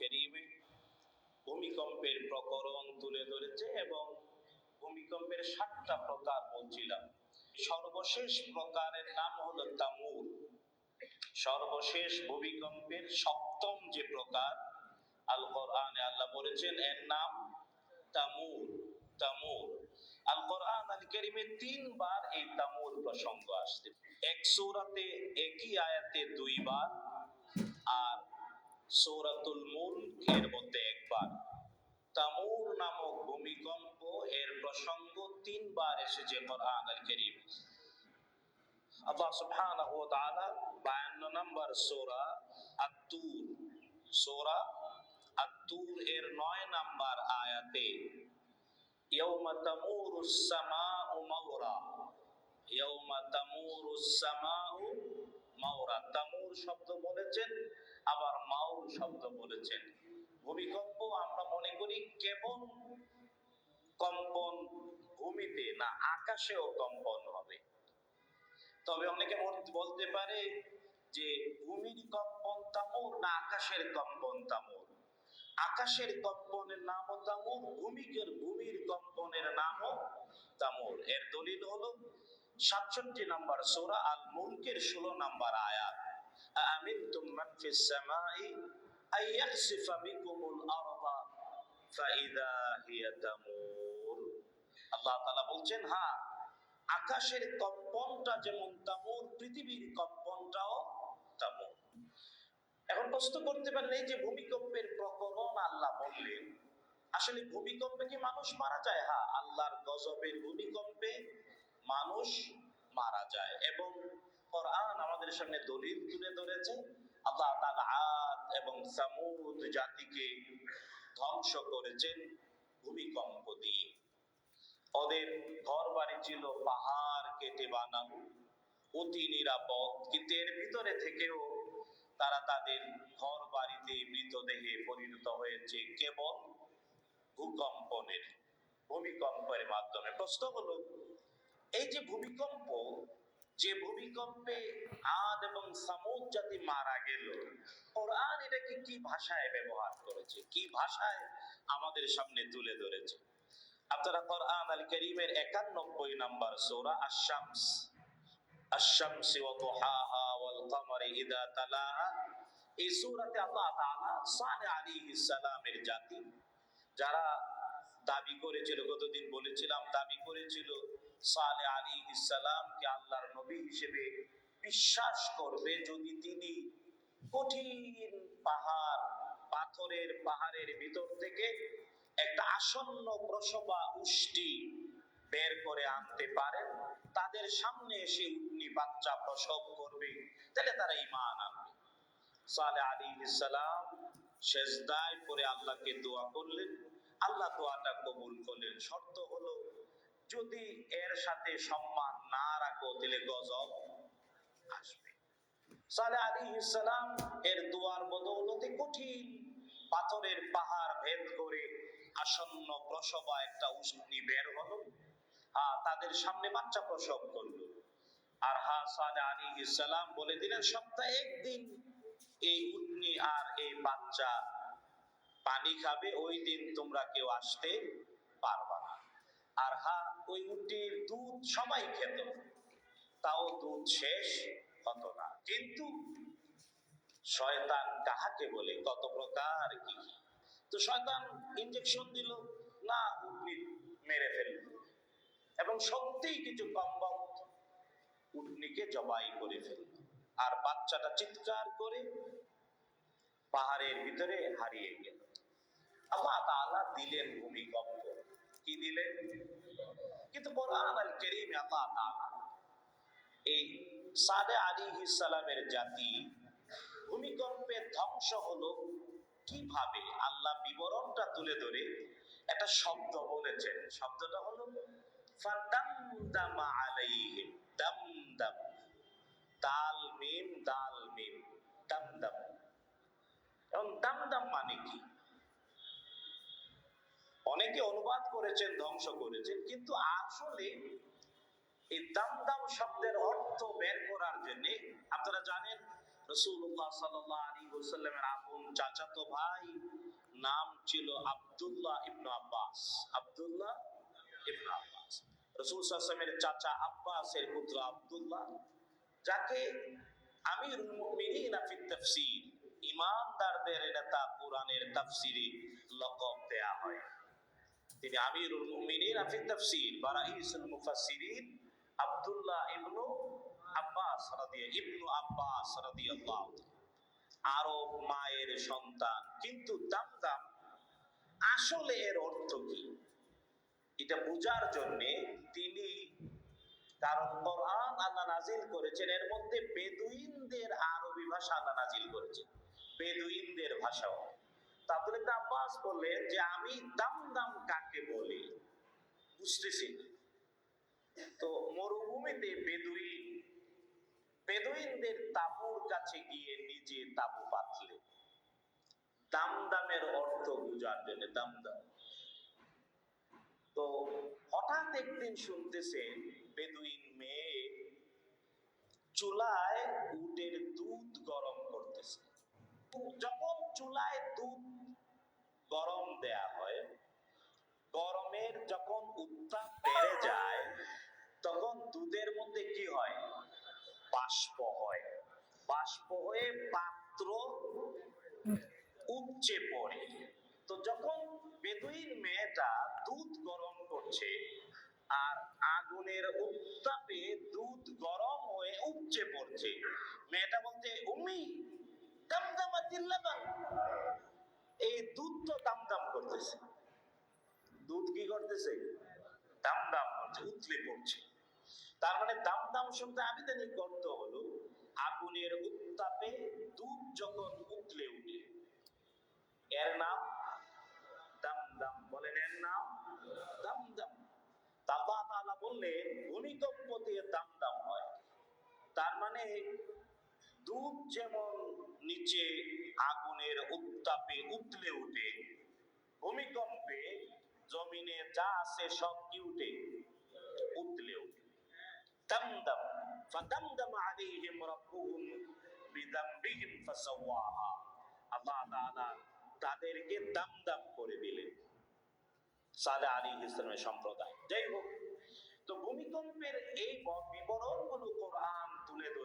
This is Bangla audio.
কেরিমে ভূমিকম্পের প্রকরণ তুলে ধরেছে এবং ভূমিকম্পের সাতটা প্রকার বলছিলাম। সর্বশেষ প্রকারের নাম হলো তামুর। সর্বশেষ ভূমিকম্পের সপ্তম যে প্রকার আল আল্লাহ বলেছেন, এর নাম তামুর তামুর। আল কোরআন আল তিনবার এই তামুর প্রসঙ্গ আসছে। এক একই আয়াতে দুইবার সূরাতুল মুলক এর মধ্যে একবার। তামুর নামক ভূমিকম্প এর প্রসঙ্গ তিনবার এসেছে কোরআন আল কারীমে। আল্লাহ সুবহানাহু ওয়া তাআলা 52 নম্বর সূরা আত-তুর সূরা আত-তুর এর 9 নম্বর আয়াতে, ইয়াউমা তামুরুস সামাউ ইয়াউমা তামুরুস সামাউ তামুর শব্দ বলেছেন আবার মাউর শব্দ বলেছেন। ভূমিকম্প আমরা মনে করি কেবল কম্পন ভূমিতে না, আকাশেও কম্পন হবে। তবে অনেকে বলতে পারে যে ভূমির কম্পন তামুর না আকাশের কম্পন তামুর? আকাশের কম্পনের নামও তামুর, ভূমিকের, ভূমির কম্পনের নামও তামুর। এর দলিল হলো সাতষট্টি নাম্বার সোরা আল মুলকের ষোলো নাম্বার আয়াত। আমিনতুম মান ফিস সামাই আই ইয়াখসিফা বিকুমুল আরদা ফাইদা হিয়া তামুর। আল্লাহ তাআলা বলছেন হ্যাঁ আকাশের কম্পনটা যেমন তামুর, পৃথিবীর কম্পনটাও তামুর। এখন প্রশ্ন করতে পারেন যে ভূমিকম্পের প্রকরণ আল্লাহ বললেন, আসলে ভূমিকম্পে কি মানুষ মারা যায়? হ্যাঁ আল্লাহর গজবের ভূমিকম্পে মানুষ মারা যায় এবং আমাদের সামনে দলিল তুলে ধরেছে আল্লাহ আদ এবং সামুদ জাতিকে ধ্বংস করেছেন ভূমিকম্প দিয়ে। ওদের ঘর বাড়ি ছিল পাহাড় কেটে বানানো, অতি নিরাপদ। কিন্তু এর ভিতরে থেকেও তারা তাদের ঘর বাড়িতে মৃতদেহে পরিণত হয়েছে কেবল ভূকম্পনের, ভূমিকম্পের মাধ্যমে। প্রশ্ন হলো, এই যে ভূমিকম্প যে ভূমিকম্পে আদ এবং সামুদ জাতি মারা গেল, কোরআন এটাকে কি ভাষায় ব্যবহার করেছে? কি ভাষায় আমাদের সামনে তুলে ধরেছে? আপনারা কোরআন আল করিমের একানব্বই সূরা ওয়া দুহাহা ওয়াল ইদা এই আল্লাহ জাতি, যারা দাবি করেছিল, গতদিন বলেছিলাম, দাবি করেছিল সালে আলী ইসালামকে আল্লাহর নবী হিসেবে বিশ্বাস করবে যদি তিনি কঠিন পাহাড়, পাথরের পাহাড়ের ভিতর থেকে একটা আসন্ন প্রসবা উষ্টি বের করে আনতে পারেন তাদের সামনে এসে উটনি বাচ্চা প্রসব করবে, তাহলে তারা ইমান আনবে। সালে আলী ইসালাম শেষদায় করে আল্লাহকে দোয়া করলেন। আল্লাহ দোয়াটা কবুল করলেন। শর্ত হলো যদি এর সাথে সম্মান না রাখো, তাহলে গজব আসবে। সালে আলী ইসালাম এর দুয়ার বদৌলতে কঠিন পাথরের পাহাড় ভেদ করে আসন্ন প্রসবা একটা উষ্ণি বের হলো। তাদের সামনে বাচ্চা প্রসব করল। আর হা, সালে আলী ইসালাম বলে দিলেন, সপ্তাহে একদিন এই উটনি আর এই বাচ্চা পানি খাবে, ওই দিন তোমরা কেউ আসতে আর হা, ওই উটির দুধ সবাই খেত। তাও দুধ শেষ হতো না। কিন্তু শয়তান কাহাকে বলে? কত প্রকার কি? তো শয়তান ইঞ্জেকশন দিল, না উটনি মেরে ফেলল। এবং সত্যিই কিছু কম্বক উটনিকে জবাই করে ফেলল। আর বাচ্চাটা চিৎকার করে পাহাড়ের ভিতরে হারিয়ে গেল। আল্লাহ তাআলা দিলেন ভূমিকম্প। কি দিলেন কিন্তু কোরআন আল কারীমে এই সাদে আলাইহিস সালামের জাতি ভূমিকম্পে ধ্বংস হলো কীভাবে আল্লাহ বিবরণটা তুলে ধরে একটা শব্দ বলেছেন শব্দটা হলো ফাদামদামা আলাইহিম দামদাম দাল দাল মানে কি অনুবাদ করেছেন, ধ্বংস করেছেন। কিন্তু আসলে এই দামদাম শব্দের অর্থ বের করার জন্য, আপনারা জানেন রসুল্লাহ সাল্লাহ আলী ওসাল্লামের আপন চাচাতো ভাই নাম ছিল আব্দুল্লাহ ইবনু আব্বাস। আব্দুল্লাহ ইবনু আব্বাস। রসুল সাল্লামের চাচা আব্বাসের পুত্র আব্দুল্লাহ, যাকে আমিরুল মুমিনিন ফি তাফসীর, ইমানদারদের নেতা কোরআনের তাফসীরে লকব দেয়া হয়। তিনি আমিরুল মুমিনিন ফি তাফসীর বা রাইসুল মুফাসসিরিন, আব্দুল্লাহ ইবনু আব্বাস রাদিয়া, ইবনু আব্বাস রাদিয়াল্লাহু আরব মায়ের সন্তান। কিন্তু দামদাম, আসলে এর অর্থ কি? এটা বোঝার জন্য তিনি কারণ কোরআন আল্লাহ নাজিল করেছেন, এর মধ্যে বেদুইনদের আরবি ভাষা আল্লাহ নাজিল করেছেন। বেদুইনদের ভাষাও। তারপরে আব্বাস বললেন যে আমি দাম দাম কাকে বলি? বুঝতেছি। তো মরুভূমিতে বেদুইন, বেদুইনদের তাবুর কাছে গিয়ে নিজে তাবু পাতলেন দাম দামের অর্থ বুঝার জন্য দাম দাম। তো হঠাৎ একদিন শুনতেছেন বেদুইন মেয়ে চুলায় উটের দুধ গরম করতেছে। যখন চুলায় দুধ গরম দেয়া হয়, গরমের যখন উত্তাপ বেড়ে যায়, তখন দুধের মধ্যে কি হয়? বাষ্প হয়। বাষ্প হয়ে পাত্র উপচে পড়ে। তো যখন বেদুইন মেয়েটা দুধ গরম করছে আর আগুনের উত্তাপে দুধ গরম হয়ে উপচে পড়ছে, মেয়েটা বলছে দামদামা এই দুধ তো দামদাম করতেছে। দুধ কি করতেছে? দাম দাম করছে, উতলে পড়ছে। তার মানে দাম দাম হলো, আগুনের উত্তাপে দুধ যখন উতলে উঠে, এর নাম দাম দাম বলেন এর নাম দাম দাম ভূমিকম্প দিয়ে দাম দাম হয়। তার মানে দুধ যেমন নিচে আগুনের উত্তাপে উতলে উঠে। ভূমিকম্পে জমিনে যা আছে সব কি উঠে? উতলে উঠে। দামদাম আল্লাহ তাআলা তাদেরকে দামদাম করে দিলেন। সালেহ আলাইহিস ইসলামের সম্প্রদায়। যাই হোক, তো ভূমিকম্পের এই বিবরণগুলো কোরআন তুলে ধরেছে।